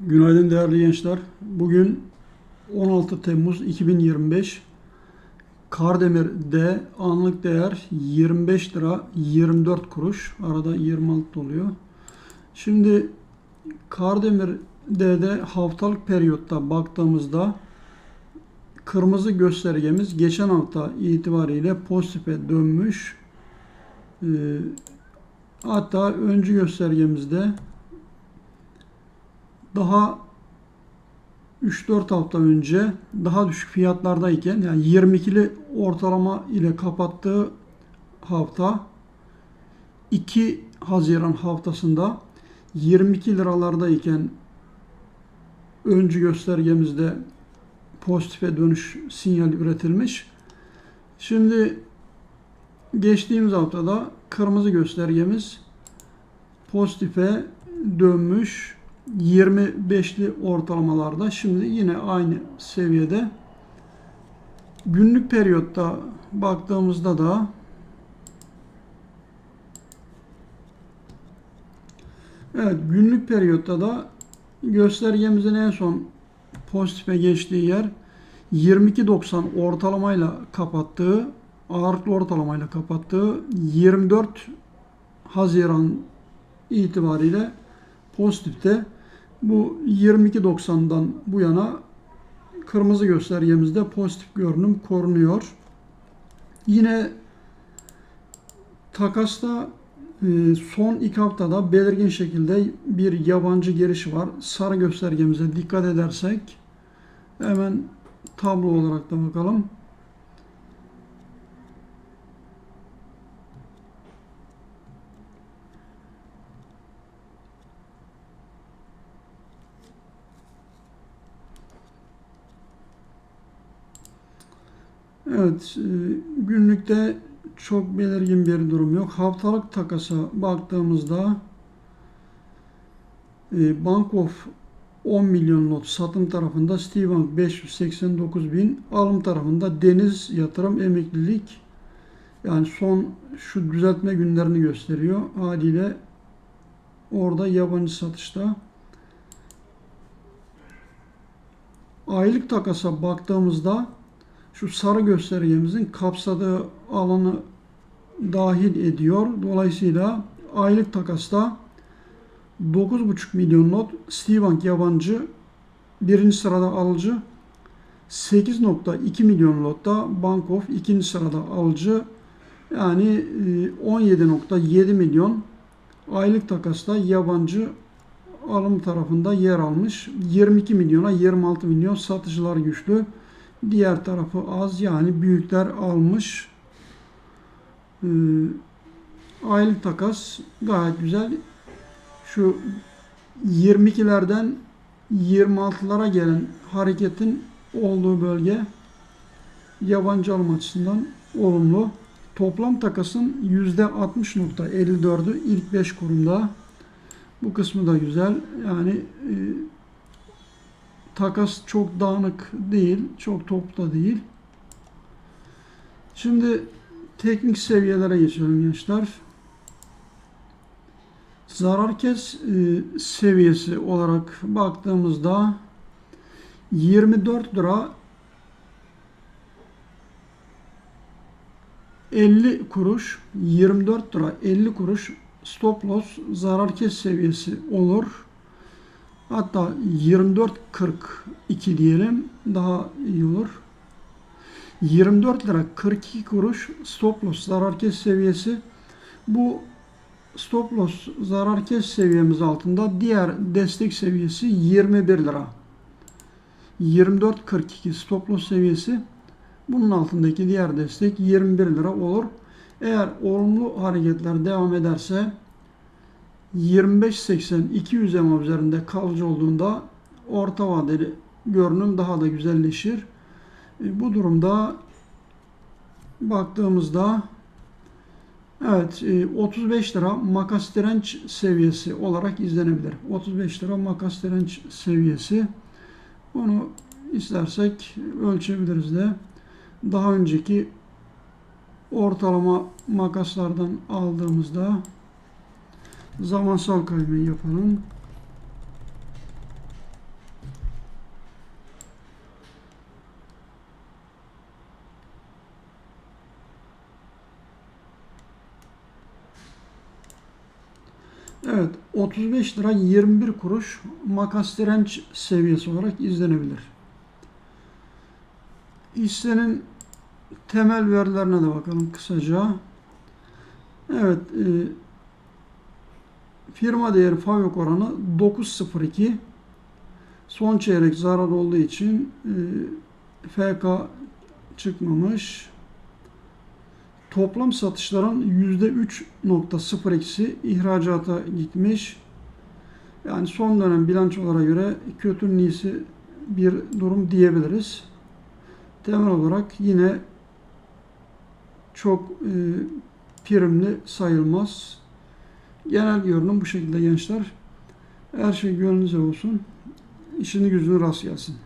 Günaydın değerli gençler. Bugün 16 Temmuz 2025. Kardemir'de anlık değer 25 lira 24 kuruş. Arada 26 oluyor. Şimdi Kardemir'de de haftalık periyotta baktığımızda kırmızı göstergemiz geçen hafta itibariyle pozitife dönmüş. Ee, hatta öncü göstergemizde daha 3-4 hafta önce daha düşük fiyatlardayken yani 22'li ortalama ile kapattığı hafta 2 Haziran haftasında 22 liralardayken öncü göstergemizde pozitife dönüş sinyali üretilmiş. Şimdi geçtiğimiz haftada kırmızı göstergemiz pozitife dönmüş 25'li ortalamalarda şimdi yine aynı seviyede. Günlük periyotta baktığımızda da Evet günlük periyotta da göstergemizin en son pozitife geçtiği yer 22.90 ortalamayla kapattığı ağırlıklı ortalamayla kapattığı 24 Haziran itibariyle pozitifte. Bu 22.90'dan bu yana kırmızı göstergemizde pozitif görünüm korunuyor. Yine takasta e, son iki haftada belirgin şekilde bir yabancı giriş var. Sarı göstergemize dikkat edersek hemen tablo olarak da bakalım. Evet, e, günlükte çok belirgin bir durum yok. Haftalık takasa baktığımızda e, Bank of 10 milyon not satım tarafında Citibank 589 bin alım tarafında Deniz Yatırım Emeklilik yani son şu düzeltme günlerini gösteriyor. Haliyle orada yabancı satışta. Aylık takasa baktığımızda şu sarı göstergemizin kapsadığı alanı dahil ediyor. Dolayısıyla aylık takasta 9,5 milyon not Citibank yabancı birinci sırada alıcı 8.2 milyon lotta Bank of ikinci sırada alıcı yani 17.7 milyon aylık takasta yabancı alım tarafında yer almış. 22 milyona 26 milyon satıcılar güçlü. Diğer tarafı az yani büyükler almış. Ee, aylık takas gayet güzel. Şu 22'lerden 26'lara gelen hareketin olduğu bölge yabancı alım açısından olumlu. Toplam takasın %60.54'ü ilk 5 kurumda. Bu kısmı da güzel. Yani e, takas çok dağınık değil, çok toplu da değil. Şimdi teknik seviyelere geçelim gençler. Zarar kes e, seviyesi olarak baktığımızda 24 lira 50 kuruş 24 lira 50 kuruş stop loss zarar kes seviyesi olur. Hatta 24.42 diyelim daha iyi olur. 24 lira 42 kuruş stop loss zarar kes seviyesi. Bu stop loss zarar kes seviyemiz altında diğer destek seviyesi 21 lira. 24.42 stop loss seviyesi. Bunun altındaki diğer destek 21 lira olur. Eğer olumlu hareketler devam ederse 25-80 200 EMA üzerinde kalıcı olduğunda orta vadeli görünüm daha da güzelleşir. E, bu durumda baktığımızda evet 35 e, lira makas direnç seviyesi olarak izlenebilir. 35 lira makas direnç seviyesi. Bunu istersek ölçebiliriz de. Daha önceki ortalama makaslardan aldığımızda zamansal kaymayı yapalım. Evet 35 lira 21 kuruş makas direnç seviyesi olarak izlenebilir. Hissenin temel verilerine de bakalım kısaca. Evet e, firma değeri FAVÖK oranı 9.02 son çeyrek zarar olduğu için e, FK çıkmamış. Toplam satışların %3.0 eksi ihracata gitmiş. Yani son dönem bilançolara göre kötü niyesi bir durum diyebiliriz. Temel olarak yine çok e, primli sayılmaz. Genel görünüm bu şekilde gençler. Her şey gönlünüze olsun. İşini gücünü rast gelsin.